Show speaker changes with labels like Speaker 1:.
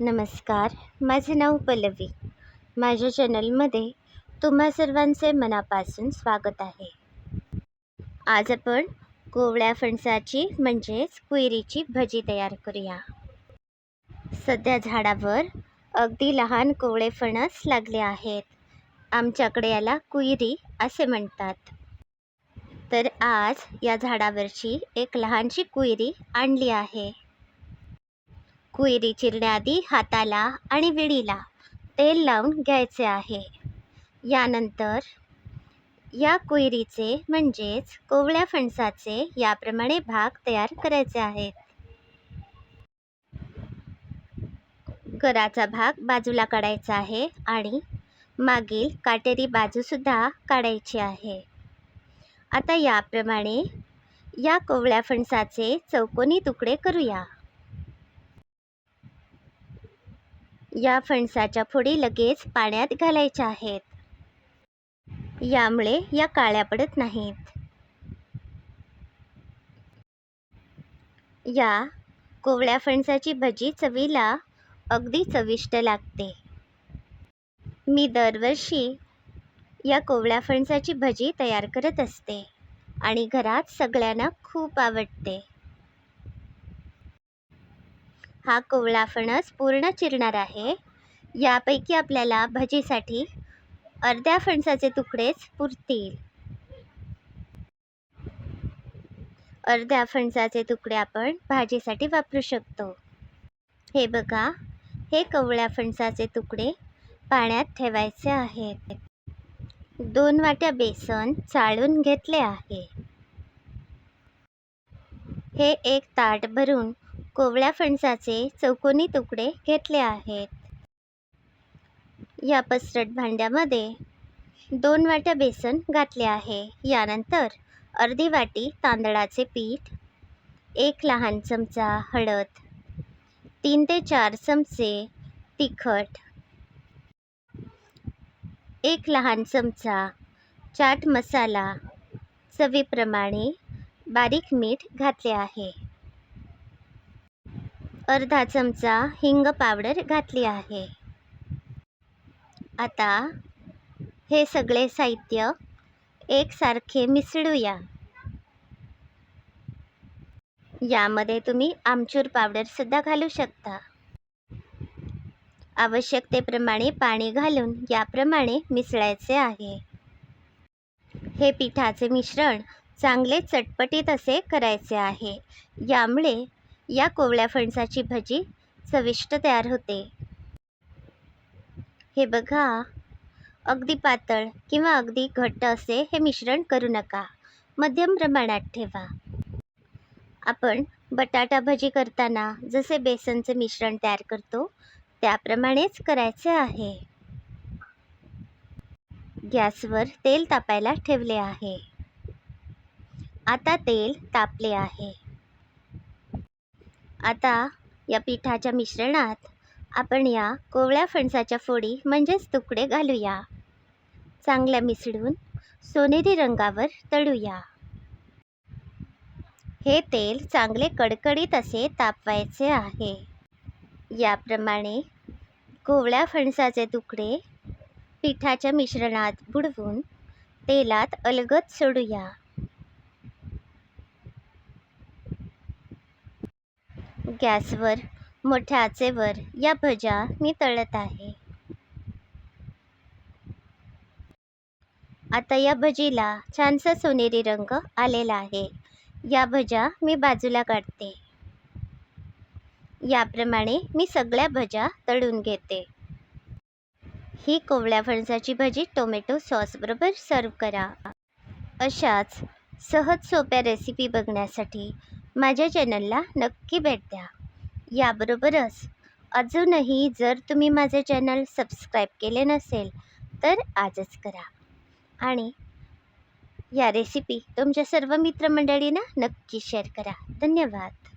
Speaker 1: नमस्कार माझे नाव पल्लवी. माझ्या चॅनलमध्ये तुम्हा सर्वांचे मनापासून स्वागत आहे. आज आपण कोवळ्या फणसाची म्हणजेच कुयरीची भजी तयार करूया. सध्या झाडावर अगदी लहान कोवळे फणस लागले आहेत. आमच्याकडे याला कुयरी असे म्हणतात. तर आज या झाडावरची एक लहानशी कुयरी आणली आहे. कुयरी चिरण्याआधी हाताला आणि विडीला तेल लावून घ्यायचे आहे. यानंतर या कुयरीचे म्हणजेच कोवळ्या फणसाचे याप्रमाणे भाग तयार करायचे आहेत. गराचा भाग बाजूला काढायचा आहे आणि मागील काटेरी बाजूसुद्धा काढायची आहे. आता याप्रमाणे या कोवळ्या फणसाचे चौकोनी तुकडे करूया. या फणसाच्या फोडी लगेच पाण्यात घालायच्या आहेत. यामुळे या काळ्या पडत नाहीत. या कोवळ्या फणसाची भजी चवीला अगदी चविष्ट लागते. मी दरवर्षी या कोवळ्या फणसाची भजी तयार करत असते आणि घरात सगळ्यांना खूप आवडते. हा कोवळा फणस पूर्ण चिरणार आहे. यापैकी आपल्याला भजीसाठी अर्ध्या फणसाचे तुकडेच पुरतील. अर्ध्या फणसाचे तुकडे आपण भाजीसाठी वापरू शकतो. हे बघा हे कवळ्या फणसाचे तुकडे पाण्यात ठेवायचे आहेत. दोन वाट्या बेसन चाळून घेतले आहे. हे एक ताट भरून कोवळ्या फणसाचे चौकोनी तुकडे घेतले आहेत. या पसरट भांड्यामध्ये दोन वाट्या बेसन घातले आहे. यानंतर अर्धी वाटी तांदळाचे पीठ एक लहान चमचा हळद तीन ते चार चमचे तिखट एक लहान चमचा चाट मसाला चवीप्रमाणे बारीक मीठ घातले आहे. अर्धा चमचा हिंग पावडर घातली आहे. आता हे सगळे साहित्य एकसारखे मिसळूया. यामध्ये तुम्ही आमचूर पावडरसुद्धा घालू शकता. आवश्यकतेप्रमाणे पाणी घालून याप्रमाणे मिसळायचे आहे. हे पिठाचे मिश्रण चांगले चटपटीत असे करायचे आहे. यामुळे या कोवळ्या फणसाची भजी चविष्ट तयार होते. हे बघा अगदी पातळ किंवा अगदी घट्ट असे हे मिश्रण करू नका. मध्यम प्रमाणात ठेवा. आपण बटाटा भजी करताना जसे बेसनचे मिश्रण तयार करतो त्याप्रमाणेच करायचे आहे. गॅसवर तेल तापायला ठेवले आहे. आता तेल तापले आहे. आता या पिठाच्या मिश्रणात आपण या कोवळ्या फणसाच्या फोडी म्हणजेच तुकडे घालूया. चांगल्या मिसळून सोनेरी रंगावर तळूया. हे तेल चांगले कडकडीत असे तापवायचे आहे. याप्रमाणे कोवळ्या फणसाचे तुकडे पिठाच्या मिश्रणात बुडवून तेलात अलगद सोडूया. गॅसवर मोठ्या आचेवर या भज्या मी तळत आहे. आता या भजीला छानसा सोनेरी रंग आलेला आहे. या भज्या मी बाजूला काढते. याप्रमाणे मी सगळ्या भज्या तळून घेते. ही कोवळ्या फणसाची भजी टोमॅटो सॉसबरोबर सर्व करा. अशाच सहज सोप्या रेसिपी बघण्यासाठी माझ्या चॅनलला नक्की भेट द्या. याबरोबरच अजूनही जर तुम्ही माझे चॅनल सबस्क्राईब केले नसेल तर आजच करा. आणि या रेसिपी तुमच्या सर्व मित्रमंडळींना नक्की शेअर करा. धन्यवाद.